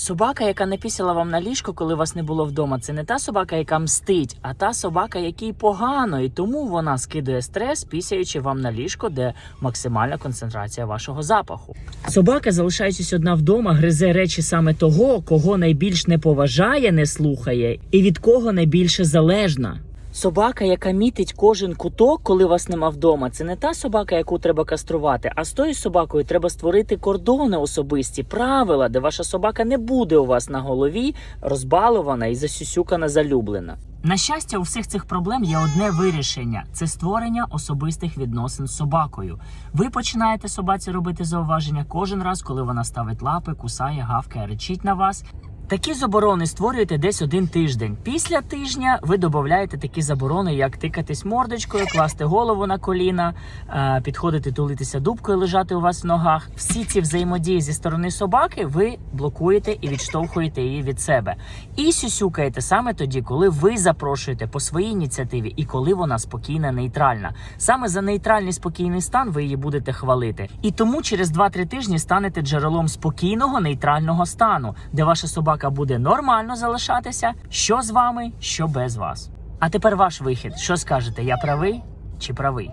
Собака, яка не пісила вам на ліжко, коли вас не було вдома, це не та собака, яка мстить, а та собака, якій погано, і тому вона скидує стрес, пісяючи вам на ліжко, де максимальна концентрація вашого запаху. Собака, залишаючись одна вдома, гризе речі саме того, кого найбільш не поважає, не слухає, і від кого найбільше залежна. Собака, яка мітить кожен куток, коли вас нема вдома, це не та собака, яку треба каструвати. А з тою собакою треба створити кордони особисті, правила, де ваша собака не буде у вас на голові розбалована і засюсюкана залюблена. На щастя, у всіх цих проблем є одне вирішення: це створення особистих відносин з собакою. Ви починаєте собаці робити зауваження кожен раз, коли вона ставить лапи, кусає, гавкає, речить на вас. Такі заборони створюєте десь один тиждень. Після тижня ви додаєте такі заборони, як тикатись мордочкою, класти голову на коліна, е, підходити тулитися дубкою, лежати у вас в ногах. Всі ці взаємодії зі сторони собаки ви блокуєте і відштовхуєте її від себе. І сюсюкаєте саме тоді, коли ви запрошуєте по своїй ініціативі і коли вона спокійна, нейтральна. Саме за нейтральний спокійний стан ви її будете хвалити. І тому через 2-3 тижні станете джерелом спокійного нейтрального стану, де ваша собака буде нормально залишатися, що з вами, що без вас. А тепер ваш вихід. Що скажете? Я правий чи правий?